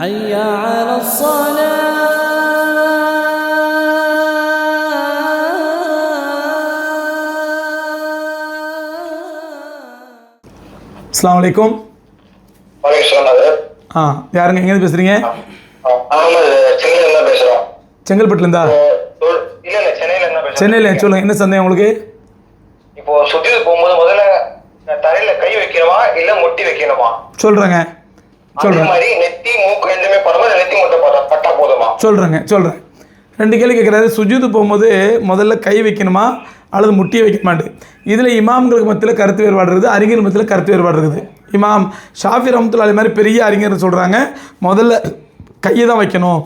حي على الصلاة அஸ்லாம் வலைக்கும் வணக்கம் சொன்னது ஆ யாருங்க எங்கேருந்து பேசுகிறீங்க அகமது சென்னையில இருந்தா பேசுறோம் செங்கல்பட்டுலேருந்தா இப்போ தொ- இல்ல இல்ல சென்னையில இருந்தா பேசுறோம் சென்னையில் சொல்லுங்கள் என்ன சந்தேகம் உங்களுக்கு இப்போ சுத்தி போகும்போது முதல்ல தரையில கை வைக்கணுமா இல்ல முட்டி வைக்கணுமா சொல்கிறேங்க அதே மாதிரி நெத்தி மூக்கு ரெண்டுமே படமா இல்ல நெத்தி மட்டும் பட்டா- பட்டா போதுமா? சொல்கிறேங்க சொல்கிறேன் ரெண்டு கேள்வி கேட்குறாரு சுஜூது போகும்போது முதல்ல கை வைக்கணுமா? அல்லது முட்டியை வைக்கணுமாண்டு இதில் இமாம்களுக்கு மத்தியில் கருத்து வேறுபாடு இருக்குது. அறிஞர் மத்தியில் கருத்து வேறுபாடு இருக்குது. இமாம் ஷாஃபி ரஹமத்துல்லா அலி மாதிரி பெரிய அறிஞர் சொல்கிறாங்க முதல்ல கையை தான் வைக்கணும்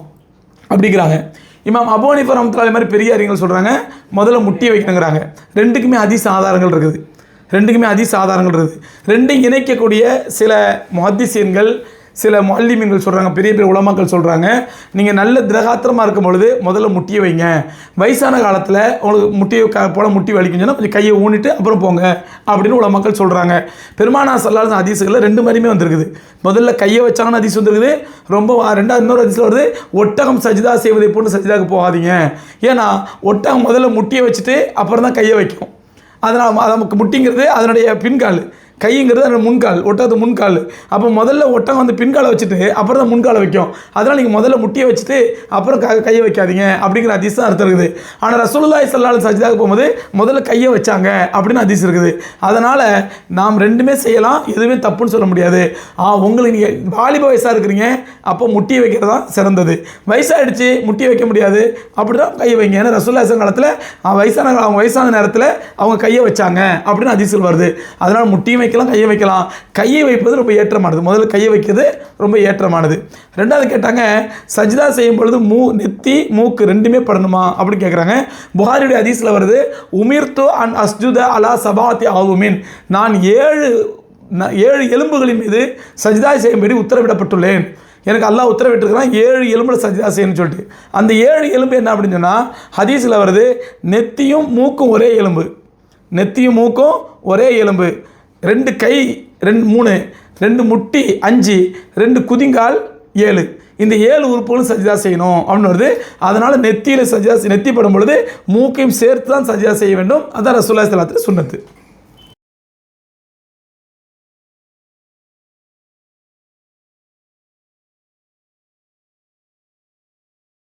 அப்படிங்கிறாங்க. இமாம் அபு ஹனீஃபா ரஹமத்துல்லா அலி மாதிரி பெரிய அறிஞர்கள் சொல்கிறாங்க முதல்ல முட்டியை வைக்கணுங்கிறாங்க. ரெண்டுக்குமே அதிச ஆதாரங்கள் இருக்குது. ரெண்டுக்குமே அதிச ஆதாரங்கள் இருக்குது. ரெண்டையும் இணைக்கக்கூடிய சில முஹத்திசீன்கள் சில மல்லிமீன்கள் சொல்கிறாங்க பெரிய பெரிய உலமாக்கள் சொல்கிறாங்க நீங்கள் நல்ல திரகாத்திரமாக இருக்கும் பொழுது முதல்ல முட்டியை வைங்க. வயசான காலத்தில் உங்களுக்கு முட்டியை க போல முட்டி வலிக்கும் சொன்னால் கொஞ்சம் கையை ஊனிட்டு அப்புறம் போங்க அப்படின்னு உலமாக்கள் சொல்கிறாங்க பெருமானா சல்லாத அதிசுகளில் ரெண்டு மாதிரியுமே வந்திருக்குது. முதல்ல கையை வச்சாங்கன்னு அதிசு வந்துருக்குது. ரொம்ப ரெண்டாவது இன்னொரு அதிசயில் வருது ஒட்டகம் சஜிதா செய்வதை போன்று சஜிதாக்கு போகாதீங்க. ஏன்னா ஒட்டகம் முதல்ல முட்டியை வச்சுட்டு அப்புறம் தான் கையை வைக்கும். அதனால் நமக்கு முட்டிங்கிறது அதனுடைய பின்கால். கைங்கிறது அதோட முன்கால் ஒட்டகத்து முன்கால். அப்போ முதல்ல ஒட்டகம் வந்து பின்காலை வச்சுட்டு அப்புறம் தான் முன்காலை வைக்கும். அதனால் நீங்கள் முதல்ல முட்டியை வச்சுட்டு அப்புறம் க கையை வைக்காதீங்க அப்படிங்கிற அதிஸ் தான் அர்த்தம் இருக்குது. ஆனால் ரசூலுல்லாஹி சல்லால் சஜிதாக போகும்போது முதல்ல கையை வச்சாங்க அப்படின்னு அதிஸ் இருக்குது. அதனால் நாம் ரெண்டுமே செய்யலாம் எதுவுமே தப்புன்னு சொல்ல முடியாது. ஆ உங்களுக்கு நீங்கள் வாலிப வயசாக இருக்கிறீங்க அப்போ முட்டியை வைக்கிறது தான் சிறந்தது. வயசாகிடுச்சு முட்டியை வைக்க முடியாது அப்படி தான் கையை வைங்க. ஏன்னா ரசூல்லாசன் காலத்தில் வயசான அவங்க வயசான நேரத்தில் அவங்க கையை வச்சாங்க அப்படின்னு அதிசல் வருது. அதனால் முட்டியும் வைக்கலாம் கையை வைக்கலாம். கையை வைப்பது ரொம்ப ஏற்றமானது. முதல்ல கையை வைக்கிறது ரொம்ப ஏற்றமானது. ரெண்டாவது கேட்டாங்க சஜிதா செய்யும் பொழுது மூ நெத்தி மூக்கு ரெண்டுமே படணுமா? அப்படின்னு கேட்குறாங்க புகாரியுடைய அதிசயில் வருது உமிர்த்து அன் அஸ்ஜுத அலா சபாத்தி ஆகுமின் நான் ஏழு ஏழு எலும்புகளின் மீது சஜிதா செய்யும்படி உத்தரவிடப்பட்டுள்ளேன். எனக்கு அல்லாஹ் உத்தரவிட்டிருக்கிறான் ஏழு எலும்பில் சஜிதா செய்யணும்னு சொல்லிட்டு. அந்த ஏழு எலும்பு என்ன அப்படின்னு சொன்னால் ஹதீஸில் வருது நெத்தியும் மூக்கும் ஒரே எலும்பு. நெத்தியும் மூக்கும் ஒரே எலும்பு. ரெண்டு கை ரெண்டு மூணு ரெண்டு முட்டி அஞ்சு ரெண்டு குதிங்கால் ஏழு. இந்த ஏழு உறுப்புகளும் சஜிதா செய்யணும் அப்படின்னு வருது. அதனால் நெத்தியில் சஜிதா நெத்தி படும் பொழுது மூக்கையும் சேர்த்து தான் சஜிதா செய்ய வேண்டும். அதான் ரசூல்லா சலாத்தில் சொன்னது.